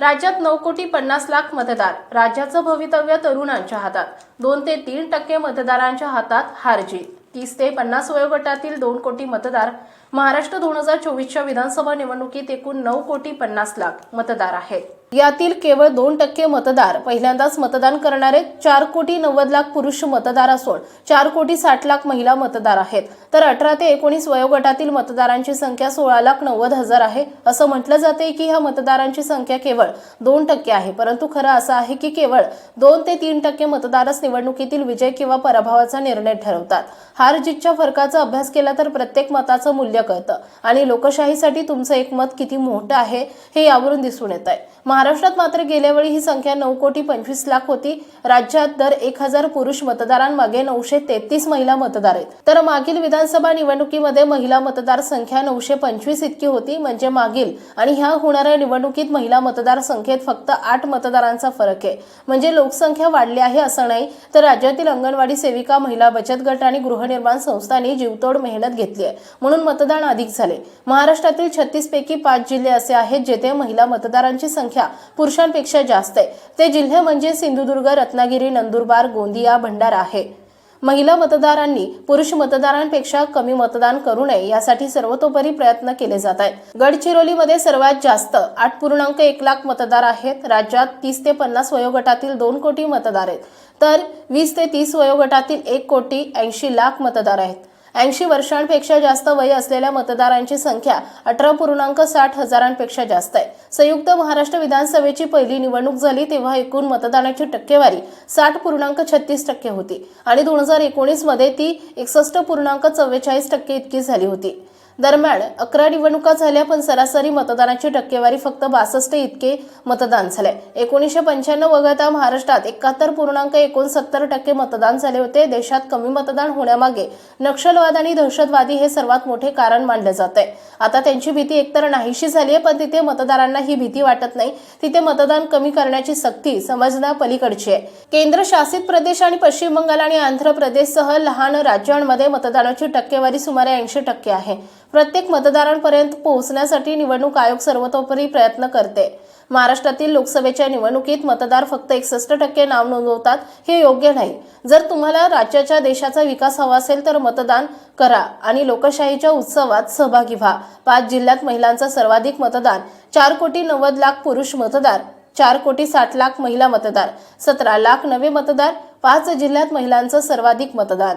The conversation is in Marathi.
राज्यात नऊ कोटी पन्नास लाख मतदार राज्याचं भवितव्य तरुणांच्या हातात. दोन ते तीन टक्के मतदारांच्या हातात हारजी तीस ते पन्नास वयोगटातील दोन कोटी मतदार महाराष्ट्र दोन हजार चोवीसच्या विधानसभा निवडणुकीत एकूण नऊ कोटी पन्नास लाख मतदार आहेत. यातील केवळ दोन टक्के मतदार पहिल्यांदाच मतदान करणारे चार कोटी नव्वद लाख पुरुष मतदार असून चार कोटी साठ लाख महिला मतदार आहेत. तर अठरा ते एकोणीस वयोगटातील मतदारांची संख्या सोळा लाख नव्वद हजार आहे. असं म्हटलं जाते की ह्या मतदारांची संख्या केवळ दोन टक्के आहे. परंतु खरं असं आहे की केवळ दोन ते तीन टक्के मतदारच निवडणुकीतील विजय किंवा पराभवाचा निर्णय ठरवतात. हार जीतच्या फरकाचा अभ्यास केला तर प्रत्येक मताचं मूल्य कळतं. आणि लोकशाहीसाठी तुमचं एक मत किती मोठं आहे हे यावरून दिसून येत आहे महाराष्ट्रात मात्र गेल्या वेळी ही संख्या नऊ कोटी पंचवीस लाख होती. राज्यात दर एक हजार पुरुष मतदारांमागे नऊशे तेहतीस महिला मतदार आहेत. तर मागील विधानसभा निवडणुकीमध्ये महिला मतदार संख्या नऊशे पंचवीस इतकी होती म्हणजे मागील आणि ह्या होणाऱ्या निवडणुकीत महिला मतदार संख्येत फक्त आठ मतदारांचा फरक आहे. म्हणजे लोकसंख्या वाढली आहे असं नाही तर राज्यातील अंगणवाडी सेविका महिला बचत गट आणि गृहनिर्माण संस्थांनी जीवतोड मेहनत घेतली आहे. म्हणून मतदान अधिक झाले. महाराष्ट्रातील छत्तीस पैकी पाच जिल्हे असे आहेत जेथे महिला मतदारांची संख्या पुरुषांपेक्षा जास्त आहे. ते जिल्हे म्हणजे सिंधुदुर्ग रत्नागिरी नंदुरबार गोंदिया भंडारा आहे. महिला मतदारांनी पुरुष मतदारांपेक्षा कमी मतदान करू नये यासाठी सर्वतोपरी प्रयत्न केले जात आहेत. गडचिरोलीमध्ये सर्वात जास्त आठ पूर्णांक एक लाख मतदार आहेत. राज्यात तीस ते पन्नास वयोगटातील दोन कोटी मतदार आहेत. तर वीस ते तीस वयोगटातील एक कोटी ऐंशी लाख मतदार आहेत. ऐंशी वर्षांपेक्षा जास्त वय असलेल्या मतदारांची संख्या अठरा पूर्णांक साठ हजारांपेक्षा जास्त आहे. संयुक्त महाराष्ट्र विधानसभेची पहिली निवडणूक झाली तेव्हा एकूण मतदानाची टक्केवारी साठ पूर्णांक छत्तीस टक्के होती आणि दोन हजार एकोणीसमध्ये ती एकसष्ट पूर्णांक चव्वेचाळीस टक्के इतकी झाली होती. दरम्यान अकरा निवडणुका झाल्या पण सरासरी मतदानाची टक्केवारी फक्त बासष्ट इतके मतदान झाले. एकोणीसशे पंच्याण्णव वगळता महाराष्ट्रात एकाहत्तर पूर्णांक एकोणसत्तर टक्के मतदान झाले होते. देशात कमी मतदान होण्यामागे नक्षलवाद आणि दहशतवादी हे सर्वात मोठे कारण मानले जात. आहे आता त्यांची भीती एकतर नाहीशी झाली आहे पण तिथे मतदारांना ही भीती वाटत नाही. तिथे मतदान कमी करण्याची सक्ती समजण्या पलीकडची आहे. केंद्र शासित प्रदेश आणि पश्चिम बंगाल आणि आंध्र प्रदेशसह लहान राज्यांमध्ये मतदानाची टक्केवारी सुमारे ऐंशी टक्के आहे. प्रत्येक मतदारांपर्यंत पोहोचण्यासाठी निवडणूक आयोग सर्वतोपरी प्रयत्न करते. महाराष्ट्रातील लोकसभेच्या निवडणुकीत मतदार फक्त एकसष्ट टक्के नाव नोंदवतात हे योग्य नाही. जर तुम्हाला राज्याच्या देशाचा विकास हवा असेल तर मतदान करा आणि लोकशाहीच्या उत्सवात सहभागी व्हा. पाच जिल्ह्यात महिलांचं सर्वाधिक मतदान चार कोटी नव्वद लाख पुरुष मतदार चार कोटी साठ लाख महिला मतदार सतरा लाख नवे मतदार पाच जिल्ह्यात महिलांचं सर्वाधिक मतदान.